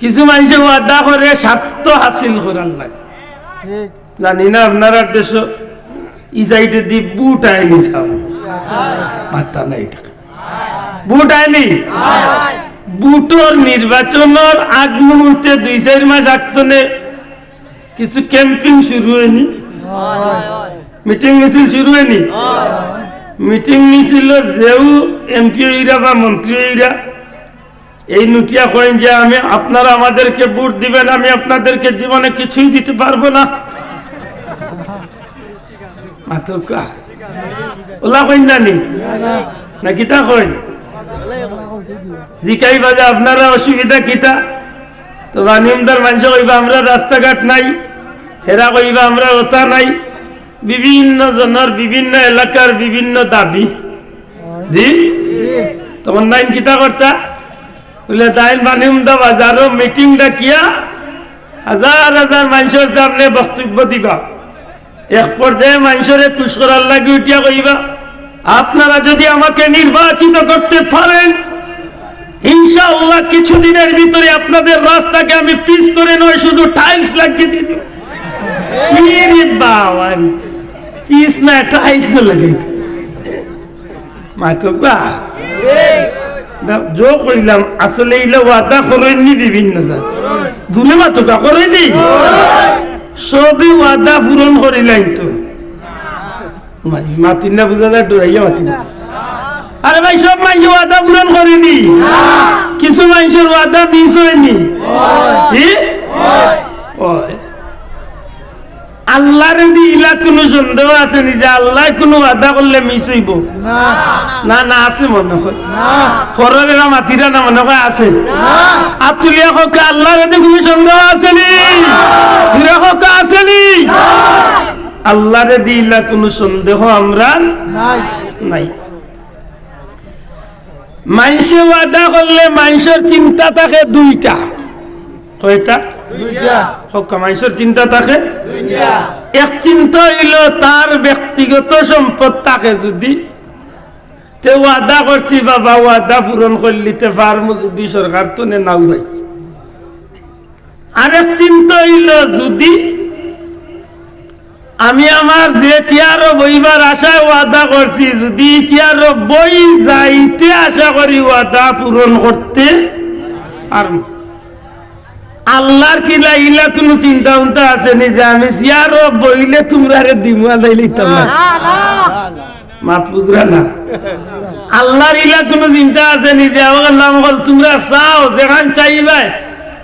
কিছু মানুষ ওয়াদা করে স্বার্থ হাসিল করার ঠিক। জানি না আপনারা দেশ ই সাইডে দি বুট আইনি সাম মাথা নাই বুট আইনি? বুটর নির্বাচনের আগ মুহূর্তে দুই চার মাস আগতনে কিছু ক্যাম্পিং শুরু হয়নি। মিটিং মিছিল শুরু হয়নি। মিটিং মিছিল যেও এমপি হইরা বা মন্ত্রী হইরা এই নুটিয়া করেন যে আমি আপনারা আমাদেরকে বুট দিবেন আমি আপনাদেরকে জীবনে কিছুই দিতে পারব না। মাতকা। ওলা কইন জানি না কিতা কইন? জিকাই বাজে আপনারা অসুবিধা কিতা? তো বানিমদার মানুষ কইবা আমরা রাস্তাঘাট নাই হেরা কইবা আমরা ওতা নাই। বিভিন্ন জনের বিভিন্ন এলাকার বিভিন্ন দাবি। জি? তখন নাইন কিতা করতা? বলে তাইন বানিমদা বাজারও মিটিং ডাকিয়া হাজার হাজার মানুষের সামনে বক্তব্য দিবা। এক পর্যায়ে মানুষের খুশ করার লাগে উঠিয়া কইবা, আপনারা যদি আমাকে নির্বাচিত করতে পারেন, ইনশাআল্লাহ কিছুদিনের ভিতরে আপনাদের রাস্তাকে আমি পিচ করে নয়, শুধু টাইলস লাগিয়ে দিয়ে দিব ইরে না টাইলস লাগাইতে মাতকা জো কইলাম আসলে ইলে ওয়াদা করেননি বিভিন্ন জাত। দুলে মাতকা করেনি সবই ওয়াদা পূরণ করিলাম তো। মাতিন না বুঝা যায় ডরাইয়া মাতিন। আরে ভাই সব মানুষ ওয়াদা পূরণ করেনি কিছু মানুষের ওয়াদা মিস হয়নি? ওই। আল্লাহর দি ইলা কোনো সন্দেহ আছে নি যে আল্লাহ কোনো ওয়াদা করলে মিস হইব? না। না আছে মনে হয়। খরবেরা মাতিরা না মনে হয় আছে? আতুলিয়া হকে আল্লাহর এতে কোনো সন্দেহ আছে নি? হিরা হকে আছে নি? আল্লাহর দিলা কোনো সন্দেহ আমরা নাই। মাইসে ওয়াদা করলে মানুষের চিন্তা থাকে দুইটা। কয়টা? দুইটা। হকা মানুষের চিন্তা থাকে এক চিন্তা হইল, তার ব্যক্তিগত সম্পদ তাকে যদি তে ওয়াদা করছি, বাবা, ওয়াদা পূরণ করলিতে পারমু যদি সরকার তো নে নাও যাই আরেক চিন্তা হইল, যদি আমি আমার যে চেয়ার বইবার আশায় ওয়াদা করছি, যদি চেয়ার বই যাইতে আশা করি ওয়াদা পূরণ করতে পারমু আল্লাহর কিলা ইলা কোনো চিন্তা উন্তা আছে? নি যে আমি চেয়ার বইলে তোমরা রে দিমুয়া লাইলে ইতাম না। মাত বুঝরা না। আল্লাহর ইলা কোনো চিন্তা আছে? নি যে আল্লাহ মহল তোমরা চাও যেখান চাইবাই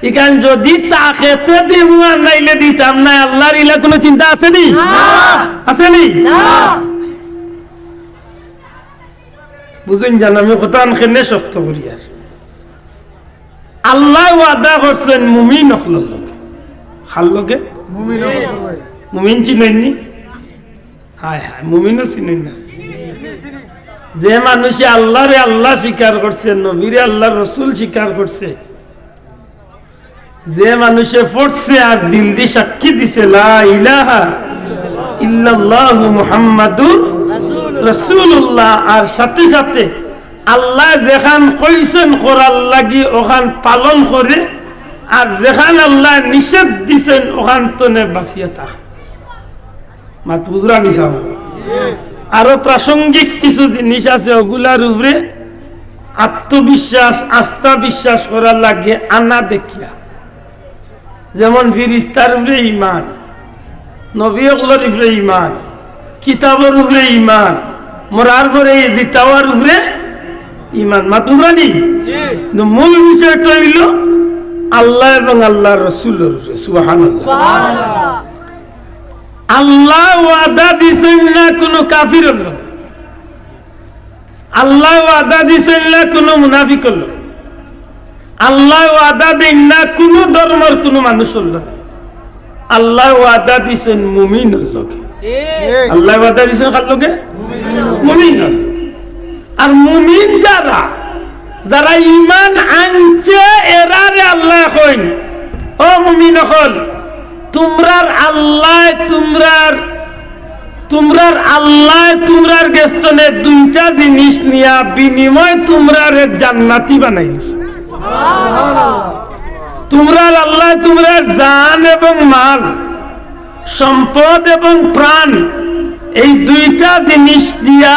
এখান যদি তাকেতে দিমুয়া নাইলে দিতাম না। আল্লাহর ইলা কোনো চিন্তা আছে নি? আছে নি? বুঝুন জান আমি কথা আনখেনে শক্ত করি আর। আল্লাহ ওয়াদা করছেন মুমিন অখলর লোকে খাল লোকে মুমিন মুমিন চিনেননি? হায় হায় মুমিনও চিনেন না। যে মানুষে আল্লাহরে আল্লাহ স্বীকার করছে নবীরে আল্লাহ রসুল স্বীকার করছে যে মানুষে পড়ছে আর দিল দি সাক্ষী দিছে ইল্লাল্লাহু মুহাম্মাদুর রাসূলুল্লাহ আর সাথে সাথে আল্লাহ যেখান কইছেন করার লাগি ওখান পালন করে, আর যেখান আল্লাহ নিষেধ দিছেন ওখান তনে বাঁচিয়ে থাক। মাত বুঝরা নিশা আরও প্রাসঙ্গিক কিছু জিনিস আছে ওগুলার উপরে আত্মবিশ্বাস আস্থা বিশ্বাস করার লাগে আনা দেখিয়া। যেমন ফিরিস্তার উপরে ইমান নবী উপরে ইমান কিতাবের উপরে ইমান মরার পরে জিতাওয়ার উপরে ইমান। মাতুরানি কিন্তু মূল বিষয়টা হইল আল্লাহ এবং আল্লাহ রসুলের আল্লাহ ওয়াদা দিছেন না কোনো কাফির আল্লাহ ওয়াদা দিছেন না কোনো মুনাফিক লোক আল্লাহ ওয়াদা দেন না কোনো ধর্মের কোনো মানুষের লোক আল্লাহ ওয়াদা দিছেন মুমিনের লোকে আল্লাহ ওয়াদা দিছেন কার লোকে? মুমিন আর মুমিন যারা যারা ইমান আনছে এরারে আল্লাহ হইন। ও মুমিন হল, তোমরার আল্লাহ, তোমরার তোমরার আল্লাহ, তোমরার গেস্তনে দুইটা জিনিস নিয়া বিনিময় তোমরার জান্নাতি বানাইছ তোমরার আল্লাহ তোমরা জান এবং মাল, সম্পদ এবং প্রাণ, এই দুইটা জিনিস দিয়া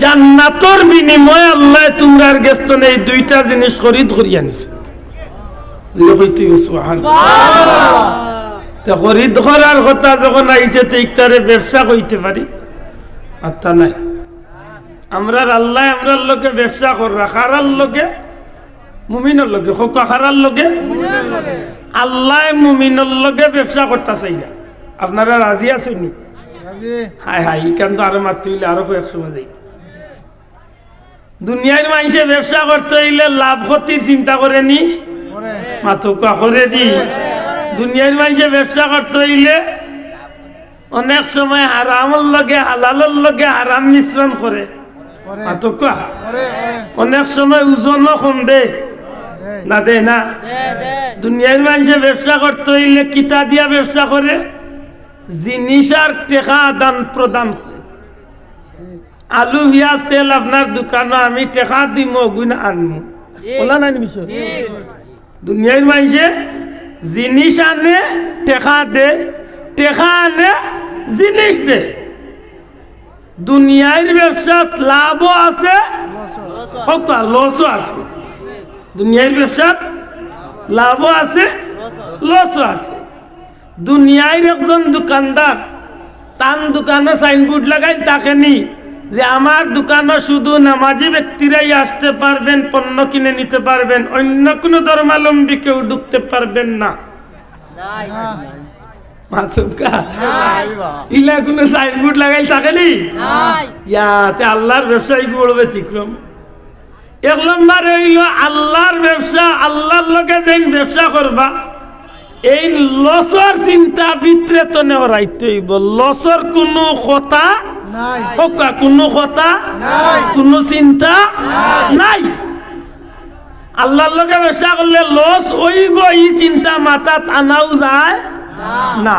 জান্নাতর বিনিময়ে আল্লাহ তোমরার গেস্তন এই দুইটা জিনিস খরিদ করিয়া নিছে। খরিদ করার কথা যখন আইছে তো ইকটারে ব্যবসা কইতে পারি আর তা নাই। আল্লাহ আমরার লোকে ব্যবসা কর রাখার লোকে মুমিনের লোকে হোক খারার লোকে আল্লাহ মুমিনের লোকে ব্যবসা করতে চাইরা আপনারা রাজি আছেন হায় হায় ইকান তো আরও মারতে হইলে আরও কয়েক সময় যাই দুনিয়ার মানুষে ব্যবসা করতে হইলে লাভ ক্ষতির চিন্তা করে নি? করে। মাথা করে নি দুনিয়ার মানুষে ব্যবসা করতে হইলে অনেক সময় হারামের লগে হালালের লগে হারাম মিশ্রণ করে। অনেক সময় ওজনও কম দেয় না দেয় না? দুনিয়ার মানুষে ব্যবসা করতে হইলে কিতা দিয়া ব্যবসা করে? জিনিস আর টেকা আদান প্রদান করে। আলু পেঁয়াজ তেল আপনার দোকানে আমি টেকা দিম গুণ আনমু। বলা নাই বিষয় দুনিয়ার মানুষে জিনিস আনে টেকা দে টেকা আনে জিনিস দে। দুনিয়ার ব্যবসাত লাভও আছে লসও আছে। দুনিয়ার ব্যবসাত লাভও আছে লসও আছে। দুনিয়ার একজন দোকানদার তান দোকানে সাইনবোর্ড লাগাই তাকে নি যে আমার দোকানে শুধু নামাজি ব্যক্তিরাই আসতে পারবেন পণ্য কিনে নিতে পারবেন অন্য কোনো ধর্মালম্বী কেউ ঢুকতে পারবেন না। ইলা কোনো সাইনবোর্ড লাগাই ইয়াতে আল্লাহর ব্যবসায়ী এক হইল আল্লাহর ব্যবসা আল্লাহর লোকে যেন ব্যবসা করবা এই লসর চিন্তা ভিতরে তো লসর কোনো কথা হকা কোনো কথা। কোনো চিন্তা নাই। আল্লাহর লোকে ব্যবসা করলে লস হইব এই চিন্তা মাথাত আনাও যায় না।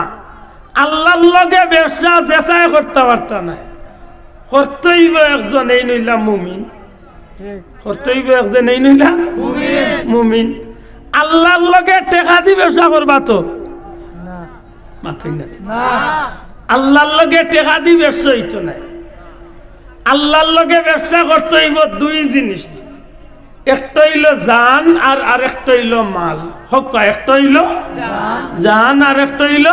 আল্লাহর লগে ব্যবসা চেষ্টাই করতে পারতা নাই। করতেইব একজন এই নইলা মুমিন। করতেইব একজন এই নইলা মুমিন। আল্লাহর লগে টেকা দি ব্যবসা করবা তো? মাথুই না। আল্লাহর লগে টেকা দি ব্যবসা হইতো নাই আল্লাহর লগে ব্যবসা করতে হইব দুই জিনিস। একটা হইল জান আর আরেকটা হইল মাল। হোক একটা হইল জান আর একটা হইল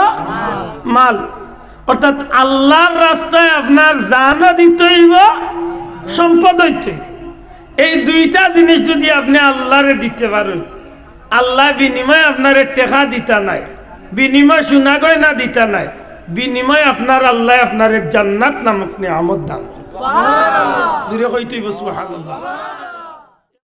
মাল। অর্থাৎ আল্লাহর রাস্তায় আপনার জানও দিতে হইব, সম্পদ হইতে এই দুইটা জিনিস যদি আপনি আল্লাহরে দিতে পারেন, আল্লাহ বিনিময় আপনারে টেকা দিতা নাই, বিনিময় শোনা গয়না দিতা নাই বিনিময় আপনার আল্লাহ আপনার জান্নাত নামক নিয়ামত দান করবে। দূরে কইতেই বসবো